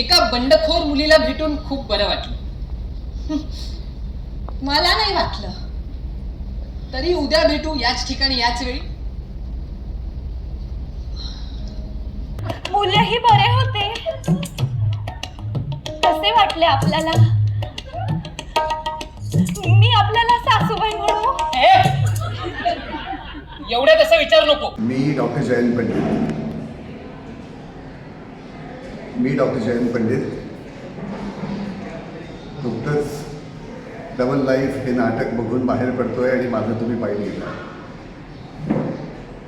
एका बंडखोर मुलीला भेटून खूप बरं वाटलं. मला नाही वाटलं. तरी उद्या भेटू याच ठिकाणी याच वेळी. मुलंही बरे होते. कसे वाटले आपल्याला? मी आपल्याला सासूबाई म्हणू? एवढ्या तसं विचार नको. मी डॉक्टर जयंत पंडित मी डॉक्टर जयंत पंडित. नुकतंच डबल लाईफ हे नाटक बघून बाहेर पडतो आहे आणि माझं तुम्ही पाहिजे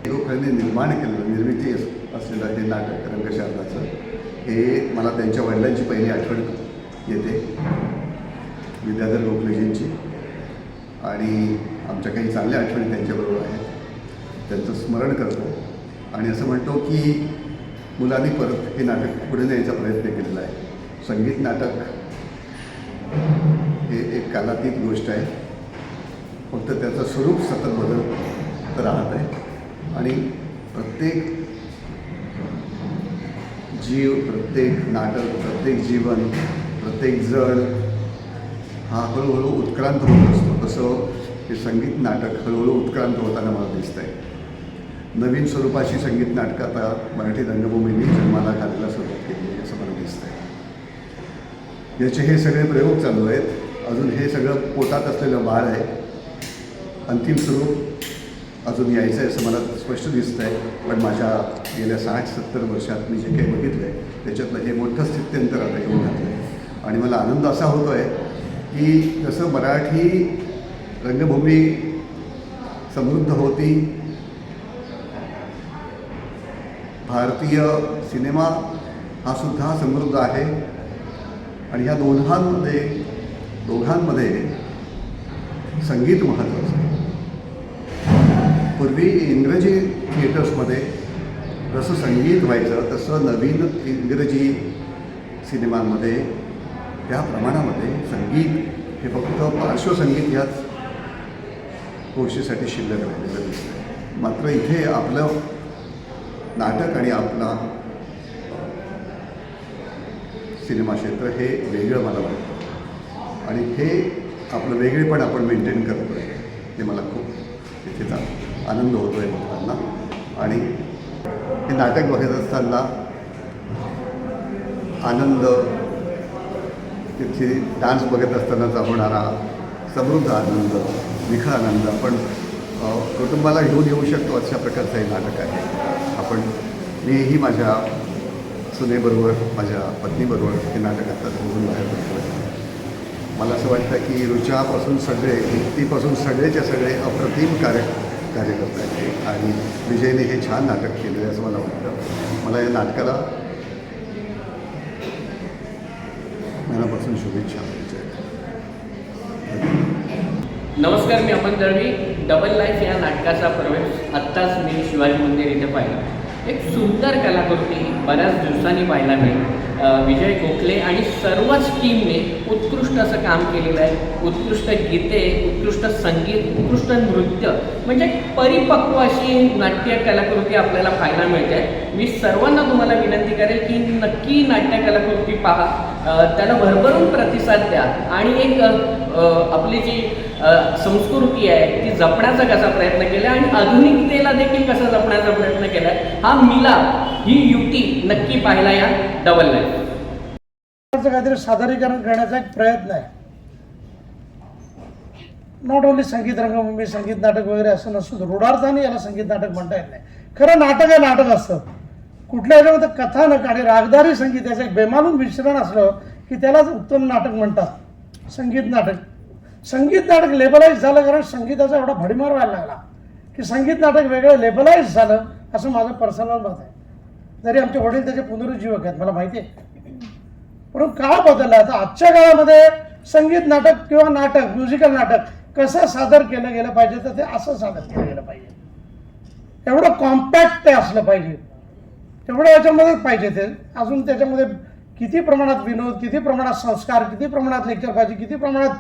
लोकांनी निर्माण केलेलं निर्मिती अस- असलेलं हे नाटक रंगशारदाचं हे मला त्यांच्या वडिलांची पहिली आठवण येते. विद्याधर गोखलेजींची आणि आमच्या काही चांगल्या आठवणी त्यांच्याबरोबर आहेत. त्यांचं स्मरण करतो. आणि असं म्हणतो की मुलांनी परत हे नाटक पुढे न्यायचा प्रयत्न केलेला आहे. संगीत नाटक हे एक कालातीत गोष्ट आहे. फक्त त्याचं स्वरूप सतत बदलत राहत आहे. आणि प्रत्येक जीव प्रत्येक नाटक प्रत्येक जीवन प्रत्येक जड हा हळूहळू उत्क्रांत होत असतो. तसं हे संगीत नाटक हळूहळू उत्क्रांत होताना मला दिसत आहे नवीन स्वरूपाची संगीत नाटकं आता मराठी रंगभूमीने जन्माला घालायला सुरुवात केली आहे असं मला दिसतं आहे याचे हे सगळे प्रयोग चालू आहेत. अजून हे सगळं पोटात असलेलं बाळ आहे. अंतिम स्वरूप अजून यायचं आहे असं मला स्पष्ट दिसतं आहे पण माझ्या गेल्या साठ सत्तर वर्षात मी जे काही बघितलं आहे त्याच्यातलं हे मोठं स्थित्यंतर आता येऊन घातलं आहे आणि मला आनंद असा होतो आहे की जसं मराठी रंगभूमी समृद्ध होती भारतीय सिनेमा हा सुद्धा समृद्ध आहे. आणि ह्या दोघांमध्ये दोघांमध्ये संगीत महत्त्वाचं आहे. पूर्वी इंग्रजी थिएटर्समध्ये जसं संगीत व्हायचं तसं नवीन इंग्रजी सिनेमांमध्ये त्या प्रमाणामध्ये संगीत हे फक्त पार्श्वसंगीत ह्याच गोष्टीसाठी शिल्लक राहिलेलं दिसतं मात्र इथे आपलं नाटक आणि आपला सिनेमा क्षेत्र हे वेगळं मला वाटतं. आणि हे आपलं वेगळेपण आपण मेंटेन करतो आहे हे मला खूप तिथेचा आनंद होतो आहे बघताना आणि हे नाटक बघत असताना आनंद तिथे डान्स बघत असतानाचा होणारा समृद्ध आनंद निखळ आनंद आपण कुटुंबाला घेऊन येऊ शकतो अशा प्रकारचं हे नाटक आहे. आपण मीही माझ्या सुनेबरोबर माझ्या पत्नीबरोबर हे नाटक आता बघून बाहेर पडतो मला असं वाटतं की रुचापासून सगळे मुक्तीपासून सगळेच्या सगळे अप्रतिम कार्य कार्य करत आहेत. आणि विजयने हे छान नाटक केलेलं आहे असं मला वाटतं. मला या नाटकाला मनापासून शुभेच्छा. नमस्कार मी अमन दळवी. डबल लाईफ या नाटकाचा प्रवेश आत्ताच मी शिवाजी मंदिर इथे पाहिला. एक सुंदर कलाकृती बऱ्याच दिवसांनी पाहायला मिळेल. विजय गोखले आणि सर्वच टीमने उत्कृष्ट असं काम केलेलं आहे. उत्कृष्ट गीते उत्कृष्ट संगीत उत्कृष्ट नृत्य म्हणजे परिपक्व अशी नाट्य कलाकृती आपल्याला पाहायला मिळते. मी सर्वांना तुम्हाला विनंती करेल की नक्की नाट्य कलाकृती पहा. त्याला भरभरून प्रतिसाद द्या. आणि एक आपली जी संस्कृती आहे ती जपण्याचा कसा प्रयत्न केला आणि आधुनिकतेला देखील कसा जपण्याचा प्रयत्न केला हा मिलाप ही युती नक्की पाहायला या डबल काहीतरी सादरीकरण करण्याचा एक प्रयत्न आहे. नॉट ओन्ली संगीत रंगभूमी संगीत नाटक वगैरे असं नसून रूढार्थाने याला संगीत नाटक म्हणता येत नाही. खरं नाटक हे नाटक असतं. कुठल्या याच्यामध्ये कथानक आणि रागदारी संगीत याचं एक बेमालून मिश्रण असलं की त्यालाच उत्तम नाटक म्हणतात. संगीत नाटक. संगीत नाटक लेबलाइज झालं कारण संगीताचा एवढा भडीमार व्हायला लागला. की संगीत नाटक वेगळं लेबलाइज झालं असं माझं पर्सनल मत आहे. जरी आमचे वडील त्याचे पुनरुज्जीवक आहेत मला माहिती आहे. परंतु काळ बदलला. आता आजच्या काळामध्ये संगीत नाटक किंवा नाटक म्युझिकल नाटक कसं सादर केलं गेलं पाहिजे तर ते असं सादर केलं गेलं पाहिजे. एवढं कॉम्पॅक्ट ते असलं पाहिजे. तेवढं याच्यामध्येच पाहिजे ते. अजून त्याच्यामध्ये किती प्रमाणात विनोद किती प्रमाणात संस्कार किती प्रमाणात लेक्चर पाहिजे किती प्रमाणात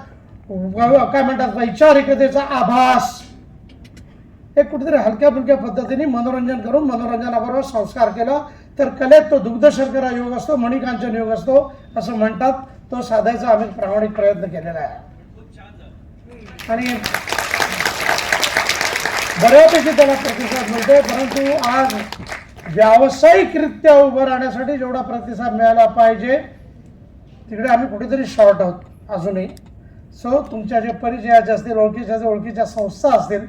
काय म्हणतात वैचारिकतेचा आभास. हे कुठेतरी हलक्या फुलक्या पद्धतीने मनोरंजन करून मनोरंजनाबरोबर संस्कार केला तर कलेत तो दुग्ध शर्करा योग असतो मणिकांचन योग असतो असं म्हणतात. तो साधायचा आम्ही प्रामाणिक प्रयत्न केलेला आहे. आणि बऱ्यापैकी त्याला प्रतिसाद मिळतोय परंतु आज व्यावसायिकरित्या उभं राहण्यासाठी जेवढा प्रतिसाद मिळाला पाहिजे तिकडे आम्ही कुठेतरी शॉर्ट आहोत अजूनही. सो तुमच्या जे परिचयाचे असतील ओळखीच्या जे ओळखीच्या संस्था असतील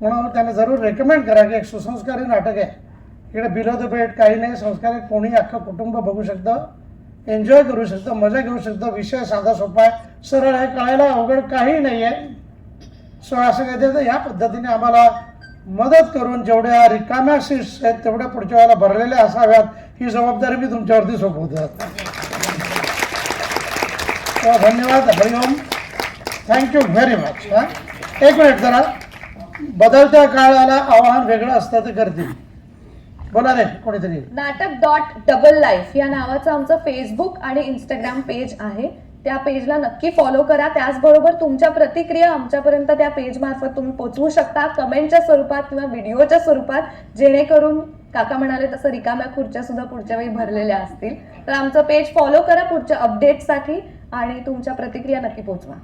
म्हणून त्यांना जरूर रेकमेंड करा की एक सुसंस्कारी नाटक आहे. इकडे बिलो द बेट काही नाही संस्कारी कोणी अख्खं कुटुंब बघू शकतं एन्जॉय करू शकतं मजा घेऊ शकतं विषय साधा सोपा आहे सरळ आहे कळायला अवघड काही नाही आहे सो असं काय तर या पद्धतीने आम्हाला मदत करून जेवढ्या रिकाम्या सीट्स आहेत तेवढ्या पुढच्या वेळेला भरलेल्या असाव्यात ही जबाबदारी मी तुमच्यावरती सोपवतो. धन्यवाद हरिओम. थँक्यू व्हेरी मच हां? एक मिनिट जरा. बदलत्या काळाला आव्हान वेगळं असतं ते करतील. बोला रे कोणीतरी. नाटक डॉट डबल लाईफ या नावाचं आमचं फेसबुक आणि इंस्टाग्राम पेज आहे. त्या पेजला नक्की फॉलो करा. त्याचबरोबर तुमच्या प्रतिक्रिया आमच्यापर्यंत त्या पेज मार्फत तुम्ही पोचवू शकता. कमेंटच्या स्वरूपात किंवा व्हिडिओच्या स्वरूपात. जेणेकरून काका म्हणाले तसं रिकाम्या खुर्च्या सुद्धा पुढच्या वेळी भरलेल्या असतील. तर आमचं पेज फॉलो करा पुढच्या अपडेटसाठी आणि तुमच्या प्रतिक्रिया नक्की पोचवा.